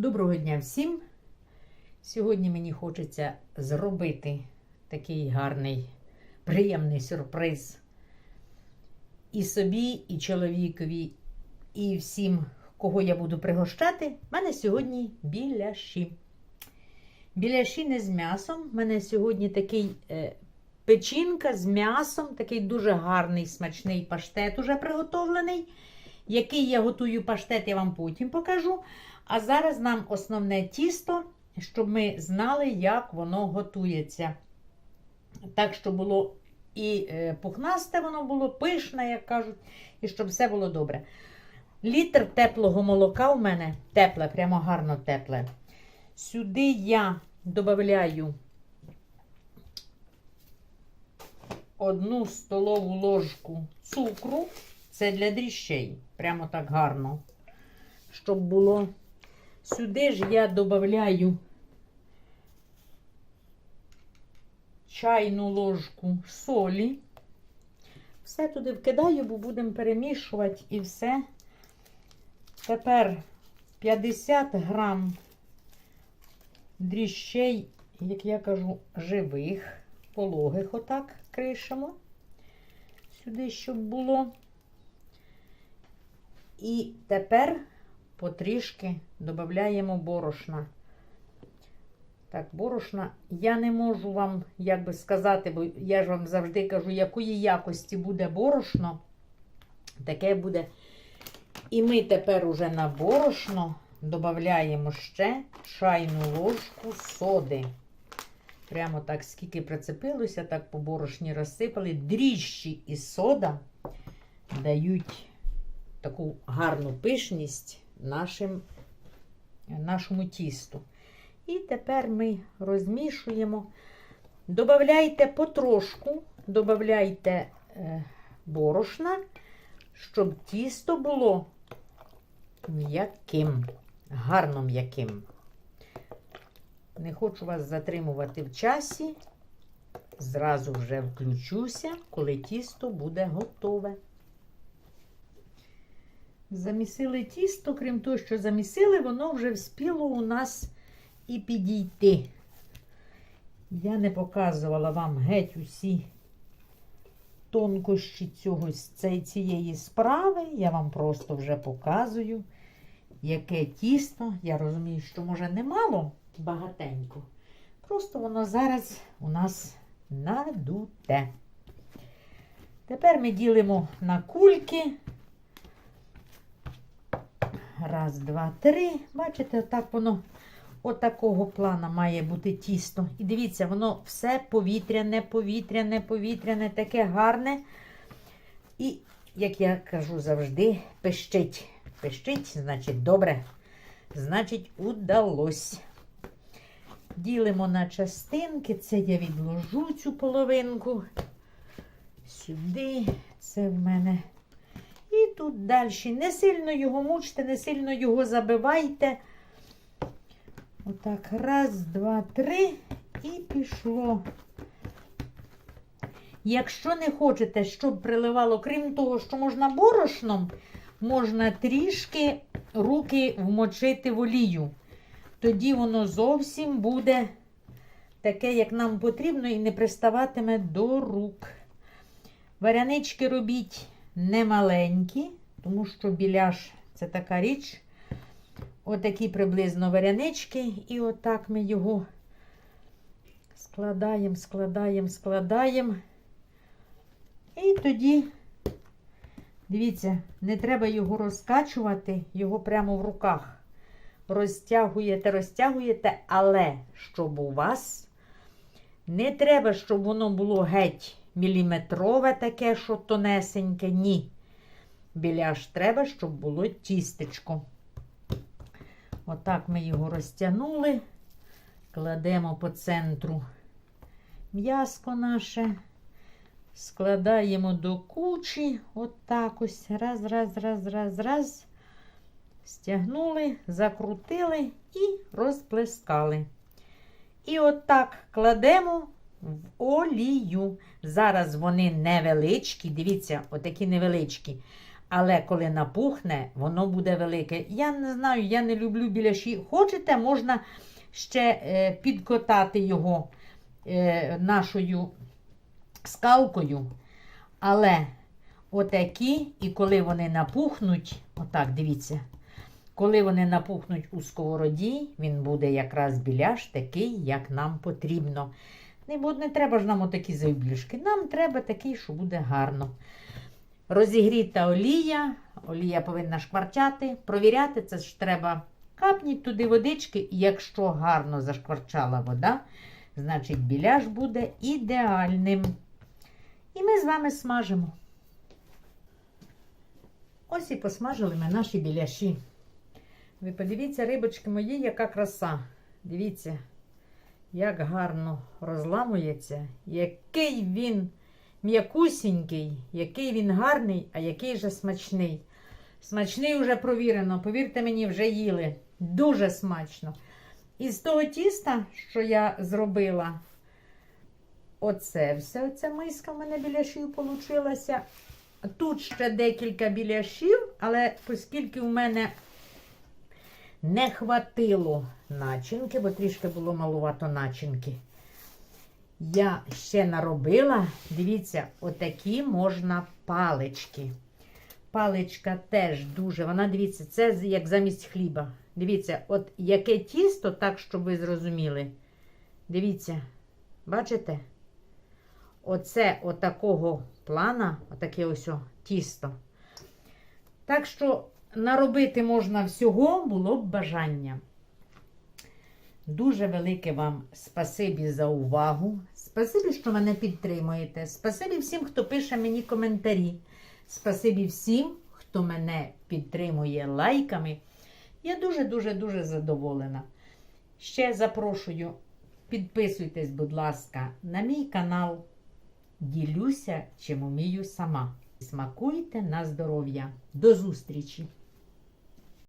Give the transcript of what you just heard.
Доброго дня всім! Сьогодні мені хочеться зробити такий гарний, приємний сюрприз і собі, і чоловікові, і всім, кого я буду пригощати. У мене сьогодні біляші. Біляші не з м'ясом. У мене сьогодні такий е, печінка з м'ясом, такий дуже гарний смачний паштет уже приготовлений. Який я готую паштет, я вам потім покажу. А зараз нам основне тісто, щоб ми знали, як воно готується. Так, щоб було і е, пухнасте воно було, пишне, як кажуть, і щоб все було добре. Літр теплого молока у мене тепле, прямо гарно тепле. Сюди я додаю одну столову ложку цукру. Це для дріщей. Прямо так гарно. Щоб було. Сюди ж я додаю чайну ложку солі. Все туди вкидаю, бо будемо перемішувати і все. Тепер 50 грам дріщей, як я кажу, живих, пологих, отак кришимо. Сюди, щоб було. І тепер потрішки додаємо борошна. Так, борошна я не можу вам як би сказати, бо я ж вам завжди кажу, якої якості буде борошно, таке буде. І ми тепер уже на борошно додаємо ще чайну ложку соди. Прямо так, скільки прицепилося, так по борошні розсипали. Дріжджі і сода дають таку гарну пишність нашим, нашому тісту. І тепер ми розмішуємо. Добавляйте потрошку, додавайте е, борошна, щоб тісто було м'яким, гарно м'яким. Не хочу вас затримувати в часі. Зразу вже включуся, коли тісто буде готове. Замісили тісто, крім того, що замісили, воно вже вспіло у нас і підійти. Я не показувала вам геть усі тонкощі цього, цієї справи. Я вам просто вже показую, яке тісто. Я розумію, що, може, немало, багатенько. Просто воно зараз у нас надуте. Тепер ми ділимо на кульки. Раз, два, три. Бачите, отак воно отакого плана має бути тісто. І дивіться, воно все повітряне, повітряне, повітряне, таке гарне. І, як я кажу завжди, пищить. Пищить, значить, добре. Значить, удалось. Ділимо на частинки. Це я відложу цю половинку. Сюди. Це в мене. Тут далі. Не сильно його мучте, не сильно його забивайте. Отак, раз, два, три і пішло. Якщо не хочете, щоб приливало, крім того, що можна борошном, можна трішки руки вмочити в олію. Тоді воно зовсім буде таке, як нам потрібно, і не приставатиме до рук. Варянички робіть немаленькі, тому що біляш це така річ. Отакі приблизно варянички, і отак ми його складаємо, складаємо, складаємо. І тоді, дивіться, не треба його розкачувати, його прямо в руках. Розтягуєте, розтягуєте, але щоб у вас не треба, щоб воно було геть міліметрове таке, що тонесеньке. Ні. Біляш треба, щоб було тістечко. Отак ми його розтягнули, кладемо по центру м'яско наше, складаємо до кучі, отак ось, раз, раз, раз, раз, раз. Стягнули, закрутили і розплескали. І отак кладемо в олію. Зараз вони невеличкі, дивіться, отакі невеличкі. Але коли напухне, воно буде велике. Я не знаю, я не люблю біляші. Хочете, можна ще е, підкотати його е, нашою скалкою. Але отакі, і коли вони напухнуть, отак, дивіться, коли вони напухнуть у сковороді, він буде якраз біляш такий, як нам потрібно. Не, не треба ж нам отакі завбільшки. Нам треба такий, що буде гарно. Розігріта олія, олія повинна шкварчати. Провіряти це ж треба. Капніть туди водички, і якщо гарно зашкварчала вода, значить біляш буде ідеальним. І ми з вами смажимо. Ось і посмажили ми наші біляші. Ви подивіться, рибочки мої, яка краса. Дивіться, як гарно розламується, який він м'якусінький, який він гарний, а який же смачний. Смачний вже провірено, повірте мені, вже їли. Дуже смачно. І з того тіста, що я зробила, оце все, оця миска в мене біляшів получилася. Тут ще декілька біляшів, але оскільки в мене не хватило начинки, бо трішки було малувато начинки. Я ще наробила, дивіться, отакі можна палички. Паличка теж дуже, вона, дивіться, це як замість хліба. Дивіться, от яке тісто, так, щоб ви зрозуміли. Дивіться, бачите? Оце отакого плана, отаке ось тісто. Так що наробити можна всього, було б бажання. Дуже велике вам спасибі за увагу. Спасибі, що мене підтримуєте. Спасибі всім, хто пише мені коментарі. Спасибі всім, хто мене підтримує лайками. Я дуже-дуже дуже задоволена. Ще запрошую, підписуйтесь, будь ласка, на мій канал. Ділюся, чим умію сама. Смакуйте на здоров'я. До зустрічі!